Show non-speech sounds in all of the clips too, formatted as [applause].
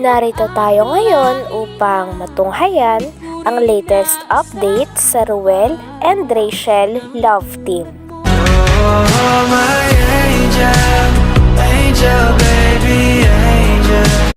Narito tayo ngayon upang matunghayan ang latest update sa Ruel and Rachel Love Team. Oh, my angel, angel, baby, angel.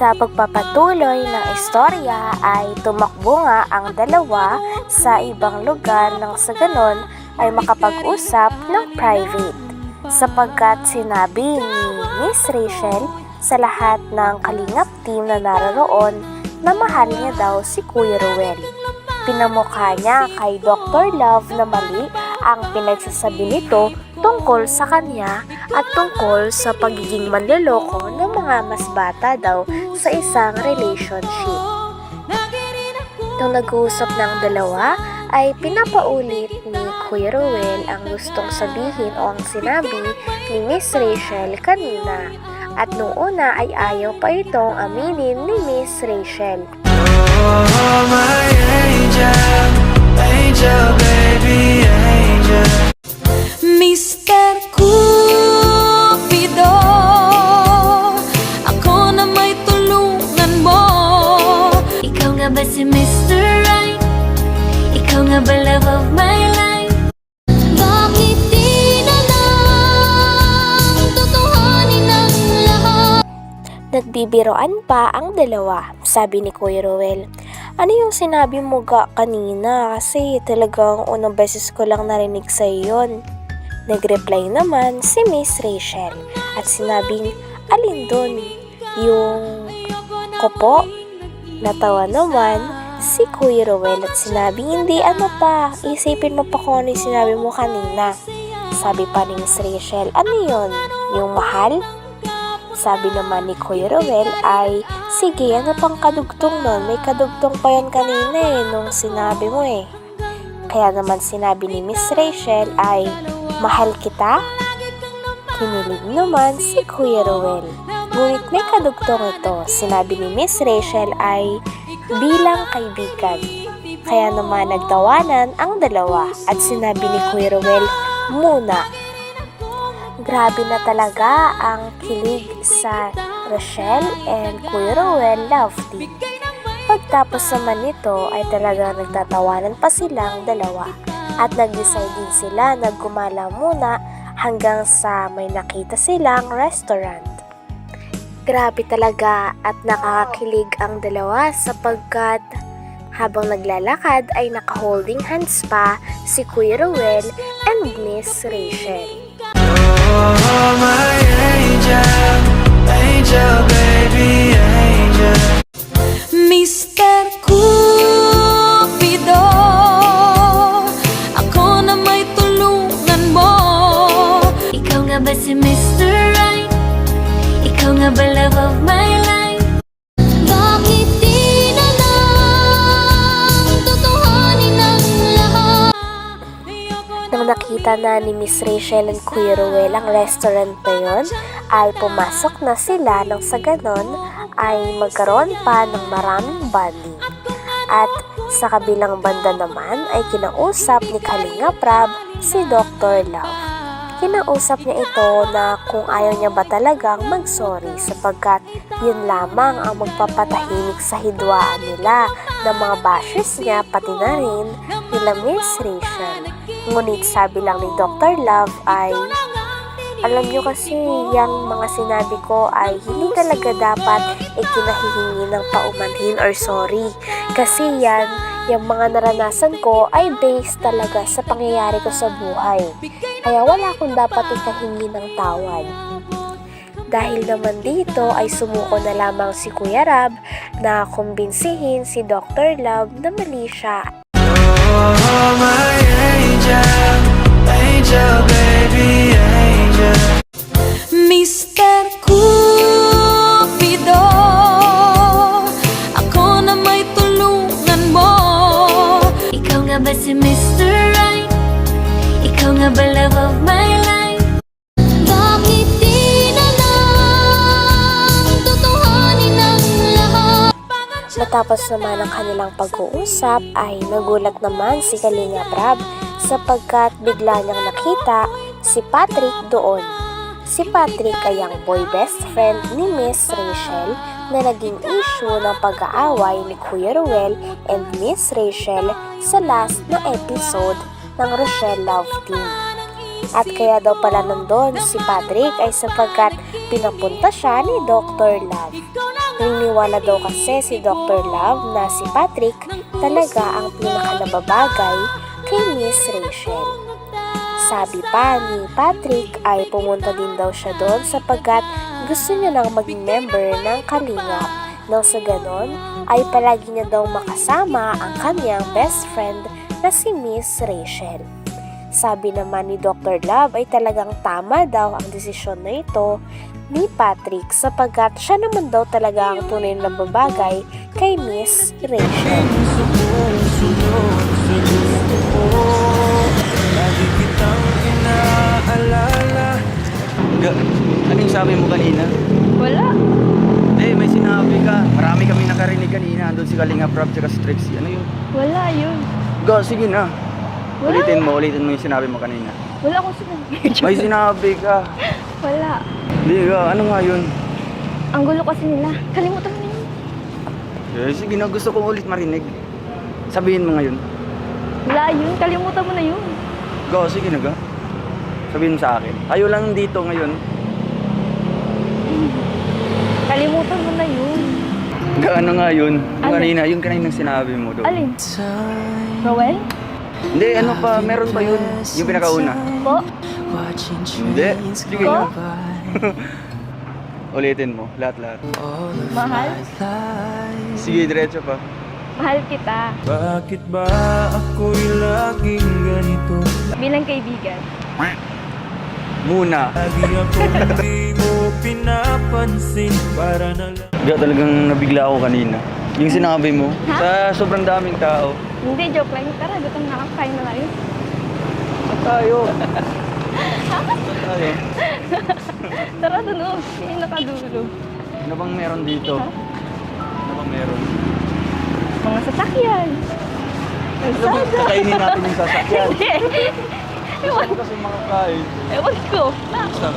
Sa pagpapatuloy ng istorya ay tumakbo nga ang dalawa sa ibang lugar nang sa ganon ay makapag-usap ng private sapagkat sinabi ni Miss Rachel sa lahat ng kalingap team na naroon na mahal niya daw si Kuya Ruel. Pinamukha niya kay Dr. Love na mali ang pinagsasabi nito tungkol sa kanya at tungkol sa pagiging manloloko ng mga mas bata daw sa isang relationship. Nung nag-uusap ng dalawa, ay pinapaulit ni Kuya Ruel ang gustong sabihin o ang sinabi ni Miss Rachel kanina. At nung una ay ayaw pa itong aminin ni Miss Rachel. Oh, my angel, angel, baby, angel. Nagbibiroan pa ang dalawa, sabi ni Kuya Ruel. Ano yung sinabi mo ga kanina? Kasi talagang unang beses ko lang narinig sa yon. Nag-reply naman si Miss Rachel at sinabing, alin doon? Yung kopo? Natawa naman si Kuya Ruel at sinabi, hindi ano pa, isipin mo pa kung ano yung sinabi mo kanina. Sabi pa ni Miss Rachel, ano yun? Yung mahal? Sabi naman ni Kuya Rowel ay, sige, ano pang kadugtong nun? May kadugtong pa yan kanina eh, nung sinabi mo eh. Kaya naman sinabi ni Miss Rachel ay, mahal kita? Kinilig naman si Kuya Rowel. Ngunit may kadugtong ito, sinabi ni Miss Rachel ay, bilang kaibigan. Kaya naman nagtawanan ang dalawa at sinabi ni Kuya Rowel, muna. Grabe na talaga ang kilig sa Rochelle and Kuya Rowell Love Team. Pagtapos naman nito ay talagang nagtatawanan pa silang dalawa at nag-decide din sila na gumala muna hanggang sa may nakita silang restaurant. Grabe talaga at nakakakilig ang dalawa sapagkat habang naglalakad ay naka-holding hands pa si Kuya Rowell and Miss Rachel. Ba si Mr. Right? Ikaw nga ba love of my life? Nakita na ni Miss Rachel and Kuya Ruel ang restaurant na yun, ay pumasok na sila nang sa ganon ay magkaroon pa ng maraming bonding. At sa kabilang banda naman ay kinausap ni Kalinga Prab si Dr. Love. Kinausap niya ito na kung ayaw niya ba talagang mag-sorry sapagkat yun lamang ang magpapatahimik sa hidwaan nila ng mga bashers niya pati na rin nila Miss Rachel. Ngunit sabi lang ni Dr. Love ay, alam nyo kasi yung mga sinabi ko ay hindi talaga dapat ikinahihingi ng paumanhin or sorry. Kasi yan, yung mga naranasan ko ay based talaga sa pangyayari ko sa buhay. Kaya wala akong dapat ikahingi ng tawad. Dahil naman dito ay sumuko na lamang si Kuya Rab na kumbinsihin si Dr. Love na mali siya Oh, my angel, baby, angel Mr. Cupido Ako na may tulungan mo Ikaw nga ba si Mr. Right? Ikaw nga ba love of my life? Bakit di na ang lahat Matapos naman ang kanilang pag-uusap ay nagulat naman si Kalinga Prab sapagkat bigla niyang nakita si Patrick doon. Si Patrick ay ang boy best friend ni Miss Rachel na naging issue ng pag-aaway ni Kuya Ruel and Miss Rachel sa last na episode ng Rochelle Love Team. At kaya daw pala nandun si Patrick ay sapagkat pinapunta siya ni Dr. Love. Naniniwala daw kasi si Dr. Love na si Patrick talaga ang pinakanababagay kay Miss Rachel. Sabi pa ni Patrick ay pumunta din daw siya doon sapagkat gusto niya nang maging member ng Kalingap. Nang sa ganon ay palagi niya daw makasama ang kanyang best friend na si Miss Rachel. Sabi naman ni Dr. Love ay talagang tama daw ang desisyon na ito ni Patrick sapagkat siya naman daw talaga ang tunay na babagay kay Miss Rachel. Sabi mo kanina? Wala. Eh, may sinabi ka. Marami kami nakarinig kanina. Doon si Kalinga Prab tsaka si Trixie. Ano yun? Wala yun. Ga, sige na. Wala. Ulitin mo, ulitin mo yung sinabi mo kanina. Wala akong sinabi. [laughs] May sinabi ka. Wala. Hindi ga, ano nga yun? Ang gulo kasi nila. Kalimutan mo yun. Eh, sige na, gusto kong ulit marinig. Sabihin mo ngayon. Wala yun. Kalimutan mo na yun. Ga, sige na ga. Sabihin mo sa akin. Kayo lang dito ngayon. Kalimutan mo na yun. Ga, ano nga yun? Yung Ano? kanina, yung kaninang sinabi mo doon. Alin? Rowel? Hindi, ano pa, meron pa yun. Yung pinakauna. Po? Watching Hindi. Sige Ko? na. [laughs] Ulitin mo, lahat-lahat. Mahal? Sige, diretso pa. Mahal kita. Bakit ba ako'y laging ganito? Bilang kaibigan. Muna. Lagi akong hindi mo pinapansin Para na lang Ga, talagang nabigla ako kanina. Yung sinabi mo, Ha? sa sobrang daming tao. Hindi, joke lang. Tara, gutom na ako. Kain na tayo. Tayo? Tara, dun oh. Hindi nakadulo. Ano bang meron dito? Ha? Ano bang meron? Mga sasakyan. Ano ba kakainin natin yung sasakyan? Hindi. Ewan, Ano kasi mga kain? ewan ko. Ka?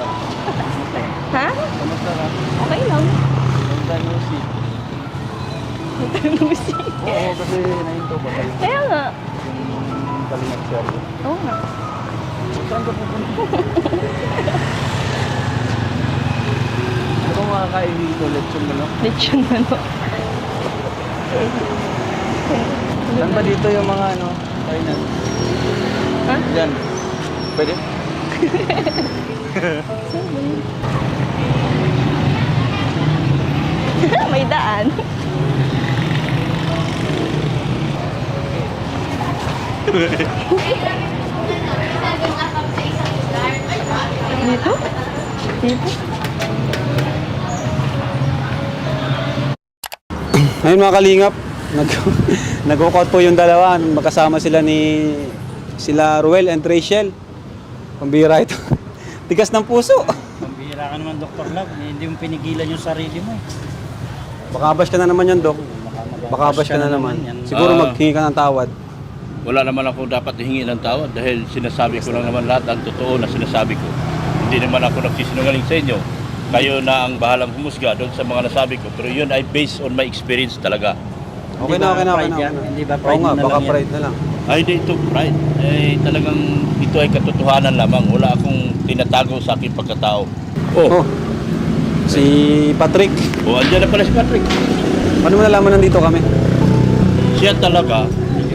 Ha? Kamusta ka? Okay lang. Time no see. Tanusi. Oo, kasi nahinto ba kayo? Kaya nga. Yung kalinag servo. Oo nga. Saan ka pupunta? Bang makakain dito? Lechon manok? Lechon ano. Saan ba dito yung mga ano? Kainan? Ha? Diyan. Pwede? [laughs] [laughs] May daan. Dito? Dito? Ngayon mga kalingap, nag [laughs] nag-walkout po yung dalawa. Magkasama sila ni sila Ruel and Rachel. Pambira ito. [laughs] Tigas ng puso. Pambihira ka naman, Dr. Love. Hindi mo pinigilan yung sarili mo. eh. Baka bash ka na naman yan, Dok. Baka bash ka na naman. Siguro Ah. maghingi ka ng tawad. Wala naman ako dapat hingi ng tawad dahil sinasabi ko lang naman lahat ang totoo na sinasabi ko. Hindi naman ako nagsisinungaling sa inyo. Kayo na ang bahalang humusga doon sa mga nasabi ko. Pero yun ay based on my experience talaga. Okay Hindi na, ba okay na, okay pride na. yan? okay na. Hindi ba Oo pride nga, mo na baka lang yan? pride na lang. Ay, hindi ito pride. Eh, talagang ito ay katotohanan lamang. Wala akong tinatago sa aking pagkatao. Oh, Oh, si Patrick. oh andyan na pala si Patrick. Paano mo nalaman nandito kami? Siya talaga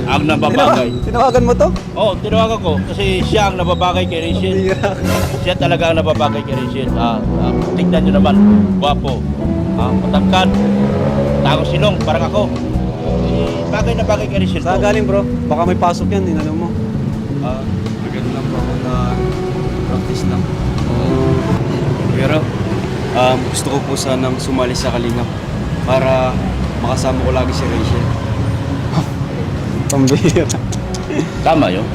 ang nababagay. Tinawa- Tinawagan mo to? Oo, oh, tinawagan ko kasi siya ang nababagay kay Rachel. Siya talaga ang nababagay kay Rachel. Ah, ah, tignan nyo naman, gwapo, ah, matangkad, tago silong, parang ako. Eh, bagay na bagay kay Rachel. Saan to. galing bro? Baka may pasok yan, inano mo. Ah, ganun lang po ako na practice lang. Pero um, gusto ko po sanang sumali sa Kalingap para makasama ko lagi si Rachel. [laughs] Pambira. Tama yun.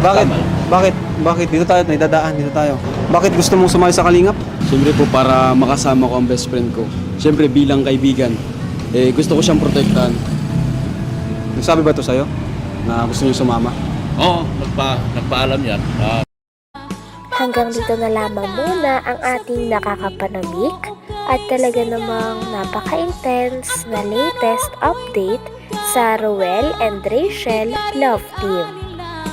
Bakit? Tama. Bakit? Bakit? Dito tayo, naidadaan, dito tayo. Bakit gusto mong sumali sa Kalingap? Siyempre po para makasama ko ang best friend ko. Siyempre bilang kaibigan, Eh, gusto ko siyang protektahan. Nagsabi ba to sa'yo? Na gusto niyo sumama? Oo, nagpa, nagpaalam yan. Ah, Hanggang dito na lamang muna ang ating nakakapanamik at talaga namang napaka-intense na latest update sa Roel and Rachel Love Team.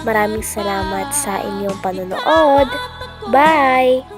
Maraming salamat sa inyong panonood. Bye!